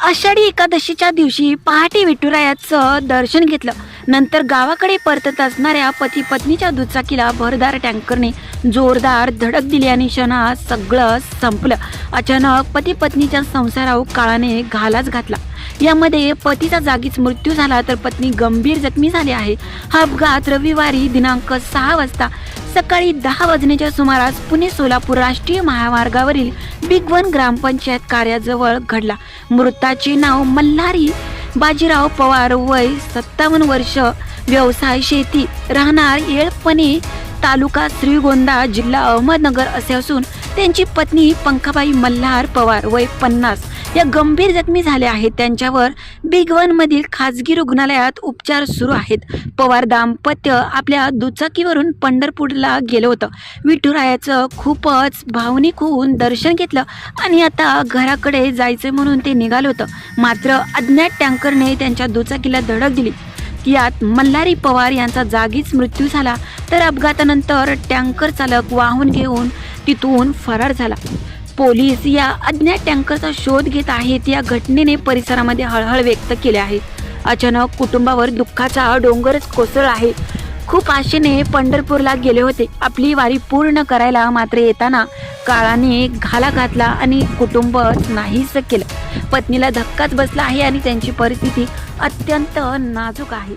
आषाढी एकादशीच्या दिवशी पहाटे विठुरायाचं दर्शन घेतलं. नंतर गावाकडे परतत असणाऱ्या पती पत्नीच्या दुचाकीला भरदार टँकरने जोरदार धडक दिली आणि क्षणात सगळं संपलं. अचानक पती पत्नीच्या संसारावर काळाने घालाच घातला. यामध्ये पतीचा जागीच मृत्यू झाला तर पत्नी गंभीर जखमी झाली आहे. हा अपघात रविवारी दिनांक सहा वाजता सकाळी दहा वाजण्याच्या सुमारास पुणे सोलापूर राष्ट्रीय महामार्गावरील बिग वन ग्रामपंचायत कार्याजवळ घडला. मृताचे नाव मल्हारी बाजीराव पवार वय सत्तावन्न वर्ष व्यवसाय शेती राहणार येळपणे तालुका श्रीगोंदा जिल्हा अहमदनगर असे असून त्यांची पत्नी पंखाबाई मल्हार पवार वय पन्नास. या गंभीर जखमी झाल्या आहेत. त्यांच्यावर बिग वन मधील खाजगी रुग्णालयात उपचार सुरू आहेत. पवार दाम्पत्य आपल्या दुचाकीवरून पंढरपूरला गेलं होतं. विठुरायाचं खूपच भावनिक होऊन दर्शन घेतलं आणि आता घराकडे जायचं म्हणून ते निघालं होतं. मात्र अज्ञात टँकरने त्यांच्या दुचाकीला धडक दिली. यात मल्हारी पवार यांचा जागीच मृत्यू झाला. तर अपघातानंतर टँकर चालक वाहून घेऊन तिथून फरार झाला. पोलीस या अज्ञात टँकरचा शोध घेत आहेत. या घटनेने परिसरामध्ये हळहळ व्यक्त केली आहे. अचानक कुटुंबावर दुःखाचा डोंगरच कोसळला आहे. खूप आशेने पंढरपूरला गेले होते. आपली वारी पूर्ण करायला मात्र येताना काळाने घाला घातला आणि कुटुंब नाहीच केलं. पत्नीला धक्काच बसला आहे आणि त्यांची परिस्थिती अत्यंत नाजूक आहे.